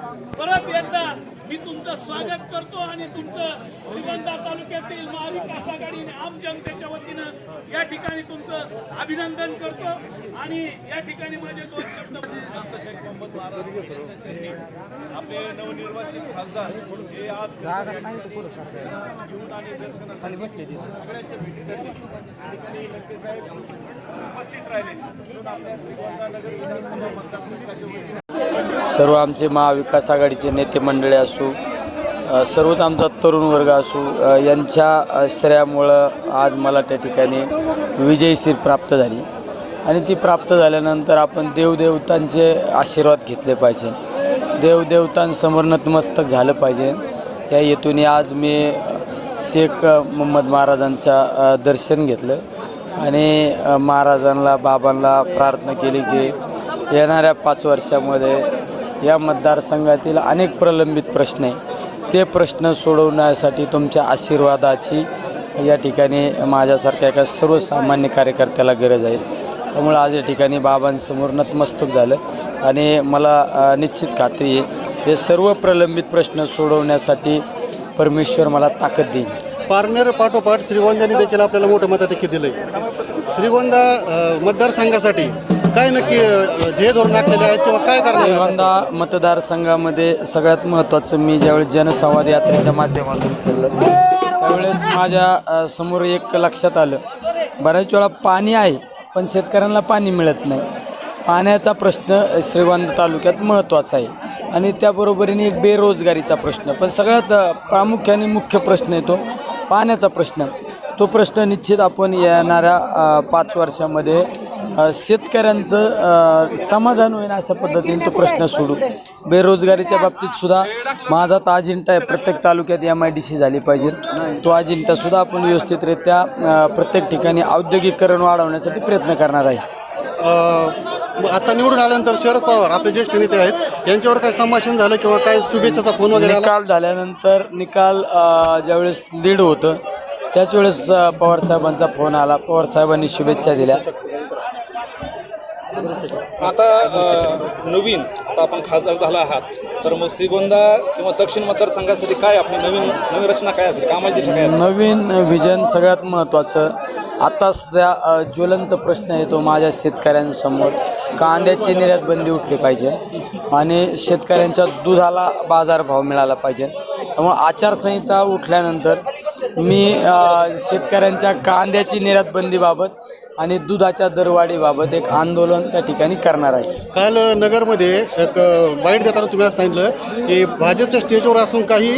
परत एकदा मी तुमचं स्वागत करतो आणि तुमचं श्रीगोंदा तालुक्यातील महाविकास आघाडी आणि आम जनतेच्या वतीनं या ठिकाणी तुमचं अभिनंदन करतो. आणि या ठिकाणी माझे दोन शब्द आपले नवनिर्वाचित खासदार हे आज येऊन आणि दर्शनासाठी सगळ्यांच्या भेटीसाठी उपस्थित राहिले. म्हणून आपल्या श्रीगोंदा नगर विधानसभा मतदारसंघाच्या वतीने सर्व आमचे महाविकास आघाडीचे नेते मंडळी असू सर्वच आमचा तरुण वर्ग असू यांच्या श्रेयामुळं आज मला त्या ठिकाणी विजयशीर प्राप्त झाली. आणि ती प्राप्त झाल्यानंतर आपण देवदेवतांचे आशीर्वाद घेतले पाहिजे. देवदेवतांसमोर नतमस्तक झालं पाहिजे. या हेतूने आज मी शेख मोहम्मद महाराजांचं दर्शन घेतलं. आणि महाराजांना बाबांना प्रार्थना केली की येणाऱ्या पाच वर्षामध्ये या मतदारसंघातील अनेक प्रलंबित प्रश्न आहे. ते प्रश्न सोडवण्यासाठी तुमच्या आशीर्वादाची या ठिकाणी माझ्यासारख्या एका सर्वसामान्य कार्यकर्त्याला गरज आहे. त्यामुळं आज या ठिकाणी बाबांसमोर नतमस्तक झालं आणि मला निश्चित खात्री आहे हे सर्व प्रलंबित प्रश्न सोडवण्यासाठी परमेश्वर मला ताकद देईल. पारनेर पाठोपाठ श्रीगोंद्याने देखील आपल्याला मोठं मताधिक्य आहे श्रीगोंदा मतदारसंघासाठी काय नक्की ध्येय धोरण आखलेले आहेत किंवा काय करणार आहेत? श्रीगोंदा मतदारसंघामध्ये सगळ्यात महत्त्वाचं मी ज्यावेळेस जनसंवाद यात्रेच्या माध्यमातून केलं त्यावेळेस माझ्या अ, समोर एक लक्षात आलं. बऱ्याच वेळा पाणी आहे पण शेतकऱ्यांना पाणी मिळत नाही. पाण्याचा प्रश्न श्रीगोंदा तालुक्यात महत्त्वाचा आहे. आणि त्याबरोबरीने एक बेरोजगारीचा प्रश्न पण सगळ्यात अ, प्रामुख्याने मुख्य प्रश्न येतो पाण्याचा प्रश्न. तो प्रश्न निश्चित आपण येणाऱ्या अ, पाच वर्षामध्ये शेतकऱ्यांचं समाधान होईल अशा पद्धतीने तो प्रश्न सोडू. बेरोजगारीच्या बाबतीत सुद्धा माझा तो अजिंठा आहे. प्रत्येक तालुक्यात एम आय डी सी झाली पाहिजे. तो अजिंठा सुद्धा आपण व्यवस्थितरित्या प्रत्येक ठिकाणी औद्योगिकरण वाढवण्यासाठी प्रयत्न करणार आहे. आता निवडून आल्यानंतर शरद पवार आपले ज्येष्ठ नेते आहेत यांच्यावर काय संभाषण झालं किंवा काय शुभेच्छाचा फोन वगैरे निकाल झाल्यानंतर निकाल ज्यावेळेस लीड होतं त्याच वेळेस पवारसाहेबांचा फोन आला. पवारसाहेबांनी शुभेच्छा दिल्या. आता नवीन आता आपण खासदार झाला आहात. तर मग श्रीगोंदा किंवा दक्षिण मतदारसंघासाठी काय आपली नवीन नवीन रचना काय असेल? कामाची दिशा काय असेल? नवीन विजन सगळ्यात महत्त्वाचं. आता सध्या ज्वलंत प्रश्न येतो माझ्या शेतकऱ्यांसमोर. कांद्याची निर्यात बंदी उठली पाहिजे आणि शेतकऱ्यांच्या दुधाला बाजारभाव मिळाला पाहिजे. त्यामुळे आचारसंहिता उठल्यानंतर मी शेतकऱ्यांच्या कांद्याची निर्यात बंदीबाबत आणि दुधाच्या दरवाढीबाबत एक आंदोलन त्या ठिकाणी करणार आहे. काल नगरमध्ये एक अ, बाईट देताना तुम्ही असं सांगितलं की भाजपच्या स्टेजवर असून काही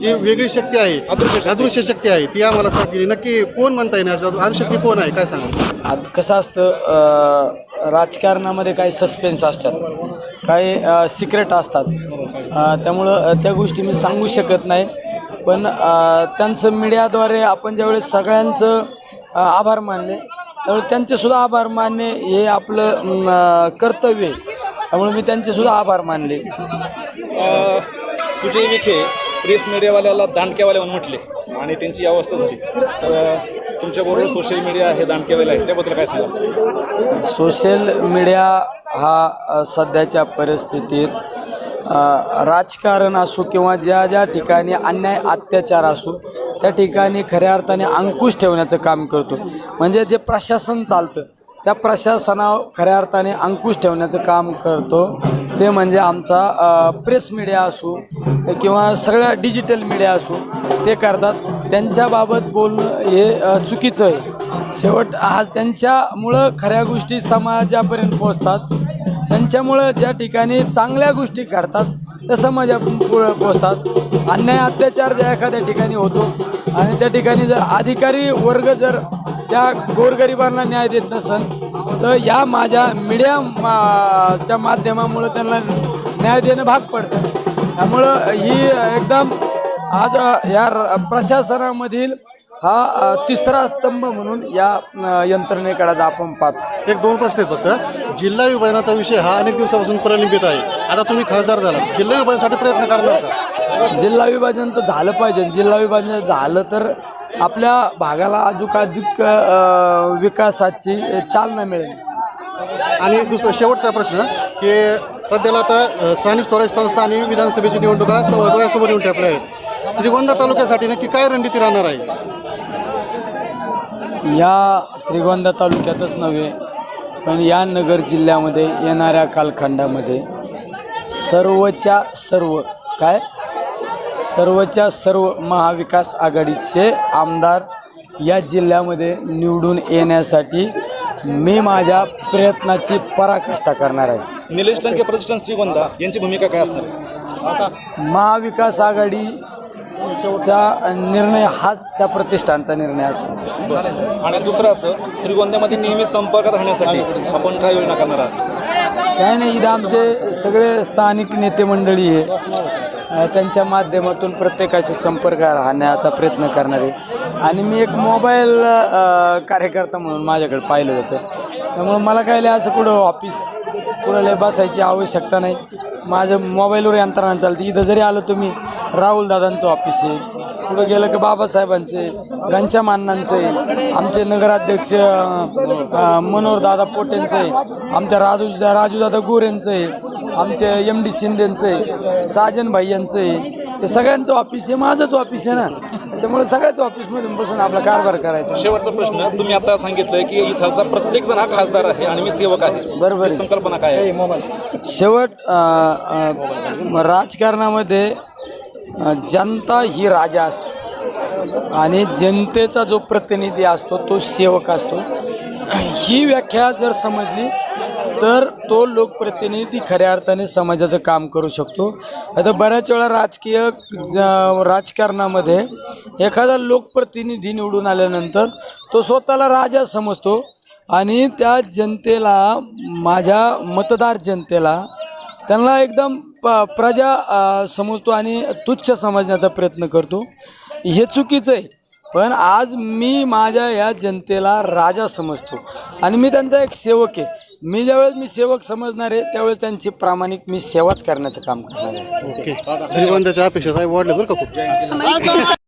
जी वेगळी शक्ती आहे अदृश्य अदृश्य शक्ती आहे ती आम्हाला साथ दिली नक्की कोण म्हणता येणार अदृश्य शक्ती कोण आहे काय सांगा आता कसं असतं राजकारणामध्ये काही सस्पेन्स असतात काही सिक्रेट असतात. त्यामुळं त्या गोष्टी मी सांगू शकत नाही. पण त्यांचं मीडियाद्वारे आपण ज्यावेळेस सगळ्यांचं आभार मानले त्यावेळेस त्यांचेसुद्धा आभार मानणे हे आपलं कर्तव्य आहे. त्यामुळे मी त्यांचेसुद्धा आभार मानले. सुजय विखे प्रेस मीडियावाल्याला दांडक्यावाले म्हणून म्हटले आणि त्यांची अवस्था झाली. तर तुमच्याबरोबर सोशल मीडिया हे दांडक्यावाले आहे त्याबद्दल काय सांगा सोशल मीडिया हा सध्याच्या परिस्थितीत राजकारण असो किंवा ज्या ज्या ठिकाणी अन्याय अत्याचार असो त्या ठिकाणी खऱ्या अर्थाने अंकुश ठेवण्याचं काम करतो. म्हणजे जे प्रशासन चालतं त्या प्रशासनावर खऱ्या अर्थाने अंकुश ठेवण्याचं काम करतो. ते म्हणजे आमचा प्रेस मीडिया असो किंवा सगळ्या डिजिटल मीडिया असो ते करतात. त्यांच्याबाबत बोलणं हे चुकीचं आहे. शेवट आज त्यांच्यामुळं खऱ्या गोष्टी समाजापर्यंत पोहोचतात. त्यांच्यामुळं ज्या ठिकाणी चांगल्या गोष्टी घडतात त्या समाजापर्यंत पो- पोहोचतात अन्याय अत्याचार ज्या एखाद्या ठिकाणी होतो आणि त्या ठिकाणी जर अधिकारी वर्ग जर त्या गोरगरिबांना न्याय देत नसन तर या माझ्या मीडिया मा च्या माध्यमामुळं त्यांना न्याय देणं भाग पडतं. त्यामुळं ही एकदम आज या प्रशासनामधील हा तिसरा स्तंभ म्हणून या यंत्रणेकडे आपण पाहतो. एक दोन प्रश्न आहेत फक्त. जिल्हा विभाजनाचा विषय हा अनेक दिवसापासून प्रलंबित आहे. आता तुम्ही खासदार झाला जिल्हा विभाजनासाठी प्रयत्न करणार का? जिल्हा विभाजन तर झालं पाहिजे. जिल्हा विभाजन झालं तर आपल्या भागाला अजूक अधिक अ, विकासाची चालना मिळेल. आणि दुसरा शेवटचा प्रश्न की सध्याला आता स्थानिक स्वराज्य संस्था आणि विधानसभेची निवडणुका सम- डोळ्यासमोर येऊन ठेपल्या आहेत. श्रीगोंदा तालुक्यासाठी नक्की काय रणनीती राहणार आहे? या श्रीगोंदा तालुक्यातच नव्हे पण या नगर जिल्ह्यामध्ये येणाऱ्या कालखंडामध्ये सर्वच्या सर्व काय? सर्वच्या सर्व महाविकास आघाडीचे आमदार या जिल्ह्यामध्ये निवडून येण्यासाठी मी माझ्या प्रयत्नाची पराकाष्ठा करणार आहे. निलेश लंके प्रतिष्ठान श्रीगोंदा यांची भूमिका काय असणार? महाविकास आघाडीचा निर्णय हाच त्या प्रतिष्ठानचा निर्णय असेल. आणि दुसरं असं श्रीगोंद्यामध्ये नेहमी संपर्कात राहण्यासाठी आपण काय योजना करणार आहात? काय नाही इथं आमचे सगळे स्थानिक नेते मंडळी आहे. अ, त्यांच्या माध्यमातून प्रत्येकाशी संपर्क राहण्याचा प्रयत्न करणार आणि मी एक मोबाईल अ, कार्यकर्ता म्हणून माझ्याकडे पाहिलं जातं. त्यामुळं मला काय लय असं कुठं ऑफिस कुठं लय बसायची आवश्यकता नाही. माझं मोबाईलवर यंत्रणा चालते. इथं जरी आलं तुम्ही राहुल दादांचं ऑफिस आहे. कुठं गेलं की बाबासाहेबांचे घनश्याम अण्णांचं आहे. आमचे नगराध्यक्ष मनोहर दादा पोटेंचं आहे. आमच्या राजू राजूदादा गोरेंचं आहे. आमचे एम डी शिंदेंचं आहे. साजन भाई यांचं आहे. हे सगळ्यांचं ऑफिस आहे. माझंच ऑफिस आहे ना. त्याच्यामुळे सगळ्याच ऑफिसमधून बसून आपला कारभार करायचा. शेवटचा प्रश्न तुम्ही आता सांगितलंय की इथलचा प्रत्येक जण हा खासदार आहे आणि मी सेवक आहे. बरोबर संकल्पना काय आहे? शेवट राजकारणामध्ये जनता ही राजा असते. आणि जनतेचा जो प्रतिनिधी असतो तो सेवक असतो. ही व्याख्या जर समजली तर तो लोकप्रतिनिधी खऱ्या अर्थाने समाजाचं काम करू शकतो. आता बऱ्याच वेळा राजकीय राजकारणामध्ये एखादा लोकप्रतिनिधी निवडून आल्यानंतर तो स्वतःला राजा समजतो आणि त्या जनतेला माझ्या मतदार जनतेला त्यांना एकदम प प्रजा समजतो आणि तुच्छ समजण्याचा प्रयत्न करतो. हे चुकीचं आहे. पण आज मी माझ्या या जनतेला राजा समजतो. आणि मी त्यांचा एक सेवक आहे. मी ज्यावेळेस मी सेवक समजणार आहे त्यावेळेस त्यांची प्रामाणिक मी सेवाच करण्याचं काम करणार आहे. ओके. श्रीगोंद्याच्या अपेक्षा साहेब वाढल्या बरं का खूप.